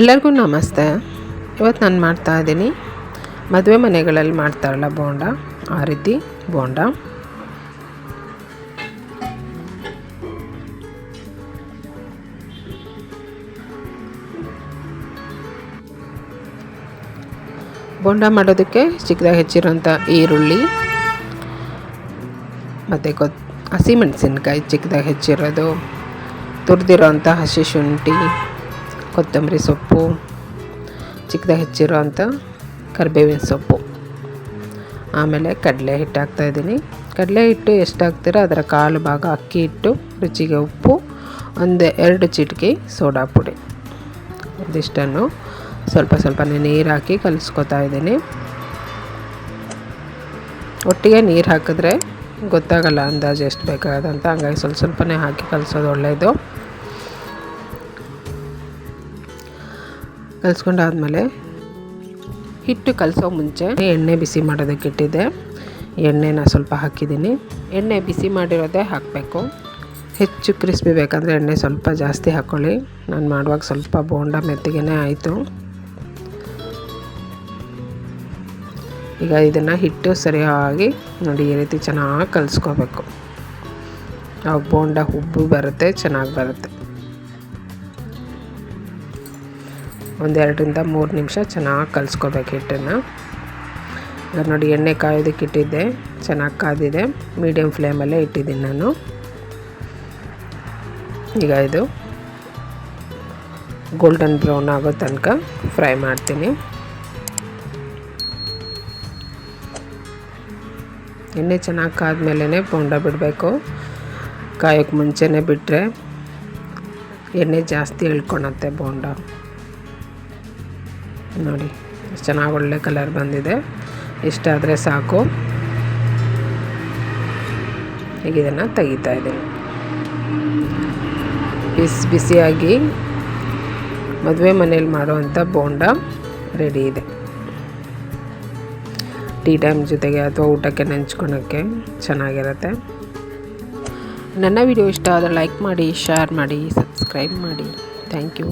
ಎಲ್ಲರಿಗೂ ನಮಸ್ತೆ. ಇವತ್ತು ನಾನು ಮಾಡ್ತಾ ಇದ್ದೀನಿ. ಮದುವೆ ಮನೆಗಳಲ್ಲಿ ಮಾಡ್ತಾರಲ್ಲ ಬೋಂಡ? ಆ ರೀತಿ ಬೋಂಡ. ಬೋಂಡ ಮಾಡೋದಕ್ಕೆ ಚಿಕ್ಕದಾಗಿ ಹೆಚ್ಚಿರೋಂಥ ಈರುಳ್ಳಿ, ಮತ್ತು ಕೊತ್ ಹಸಿಮೆಣಸಿನ್ಕಾಯಿ ಚಿಕ್ಕದಾಗಿ ಹೆಚ್ಚಿರೋದು ತುರಿದಿರೋಂಥ ಹಸಿ ಶುಂಠಿ ಕೊತ್ತಂಬರಿ ಸೊಪ್ಪು ಚಿಕ್ಕದಾಗಿ ಹೆಚ್ಚಿರೋ ಅಂಥ ಕರಿಬೇವಿನ ಸೊಪ್ಪು. ಆಮೇಲೆ ಕಡಲೆ ಹಿಟ್ಟು ಹಾಕ್ತಾಯಿದ್ದೀನಿ ಕಡಲೆ ಹಿಟ್ಟು ಎಷ್ಟು ಹಾಕ್ತೀರೋ? ಅದರ ಕಾಲು ಭಾಗ ಅಕ್ಕಿ ಹಿಟ್ಟು, ರುಚಿಗೆ ಉಪ್ಪು, ಒಂದು ಎರಡು ಚಿಟಿಕೆ ಸೋಡಾ ಪುಡಿ. ಇದಿಷ್ಟನ್ನು ಸ್ವಲ್ಪ ಸ್ವಲ್ಪನೇ ನೀರು ಹಾಕಿ ಕಲಿಸ್ಕೊತಾ ಇದ್ದೀನಿ. ಒಟ್ಟಿಗೆ ನೀರು ಹಾಕಿದ್ರೆ ಗೊತ್ತಾಗಲ್ಲ ಅಂದಾಜು ಎಷ್ಟು ಬೇಕಾಗದಂತ ಹಂಗಾಗಿ ಸ್ವಲ್ಪ ಸ್ವಲ್ಪನೇ ಹಾಕಿ ಕಲಿಸೋದು ಒಳ್ಳೆಯದು ಕಲಿಸ್ಕೊಂಡಾದ್ಮೇಲೆ ಹಿಟ್ಟು ಕಲಸೋ ಮುಂಚೆ ಎಣ್ಣೆ ಬಿಸಿ ಮಾಡೋದಕ್ಕೆ ಇಟ್ಟಿದ್ದೆ. ಎಣ್ಣೆನ ಸ್ವಲ್ಪ ಹಾಕಿದ್ದೀನಿ. ಎಣ್ಣೆ ಬಿಸಿ ಮಾಡಿರೋದೇ ಹಾಕಬೇಕು. ಹೆಚ್ಚು ಕ್ರಿಸ್ಪಿ ಬೇಕಂದರೆ ಎಣ್ಣೆ ಸ್ವಲ್ಪ ಜಾಸ್ತಿ ಹಾಕ್ಕೊಳ್ಳಿ ನಾನು ಮಾಡುವಾಗ ಸ್ವಲ್ಪ ಬೋಂಡ ಮೆತ್ತಿಗೆನೆ ಆಯಿತು. ಈಗ ಇದನ್ನು ಹಿಟ್ಟು ಸರಿಯಾಗಿ ನೋಡಿ ಈ ರೀತಿ ಚೆನ್ನಾಗಿ ಕಲಿಸ್ಕೋಬೇಕು. ಆ ಬೋಂಡ ಉಬ್ಬು ಬರುತ್ತೆ, ಚೆನ್ನಾಗಿ ಬರುತ್ತೆ. ಒಂದೆರಡರಿಂದ ಮೂರು ನಿಮಿಷ ಚೆನ್ನಾಗಿ ಕಲಿಸ್ಕೋಬೇಕು ಹಿಟ್ಟನ್ನು. ಈಗ ನೋಡಿ ಎಣ್ಣೆ ಕಾಯೋದಕ್ಕೆ ಇಟ್ಟಿದ್ದೆ, ಚೆನ್ನಾಗಿ ಕಾದಿದೆ. ಮೀಡಿಯಮ್ ಫ್ಲೇಮಲ್ಲೇ ಇಟ್ಟಿದ್ದೀನಿ ನಾನು. ಈಗ ಇದು ಗೋಲ್ಡನ್ ಬ್ರೌನ್ ಆಗೋ ತನಕ ಫ್ರೈ ಮಾಡ್ತೀನಿ. ಎಣ್ಣೆ ಚೆನ್ನಾಗಿ ಕಾದ್ಮೇಲೆ ಬೋಂಡ ಬಿಡಬೇಕು. ಕಾಯೋಕ್ಕೆ ಮುಂಚೆನೇ ಬಿಟ್ಟರೆ ಎಣ್ಣೆ ಜಾಸ್ತಿ ಇಳ್ಕೊಳತ್ತೆ ಬೋಂಡ ನೋಡಿ ಚೆನ್ನಾಗಿ ಒಳ್ಳೆ ಕಲರ್ ಬಂದಿದೆ. ಇಷ್ಟಾದರೆ ಸಾಕು. ಈಗ ಇದನ್ನು ತೆಗಿತಾ ಇದ್ದೀನಿ. ಬಿಸಿ ಬಿಸಿಯಾಗಿ ಮದುವೆ ಮನೇಲಿ ಮಾಡುವಂಥ ಬೋಂಡ ರೆಡಿ ಇದೆ. ಟೀ ಟೈಮ್ ಜೊತೆಗೆ ಅಥವಾ ಊಟಕ್ಕೆ ನೆಂಚ್ಕೊಳಕ್ಕೆ ಚೆನ್ನಾಗಿರುತ್ತೆ. ನನ್ನ ವಿಡಿಯೋ ಇಷ್ಟ ಆದರೆ ಲೈಕ್ ಮಾಡಿ ಶೇರ್ ಮಾಡಿ ಸಬ್ಸ್ಕ್ರೈಬ್ ಮಾಡಿ. Thank you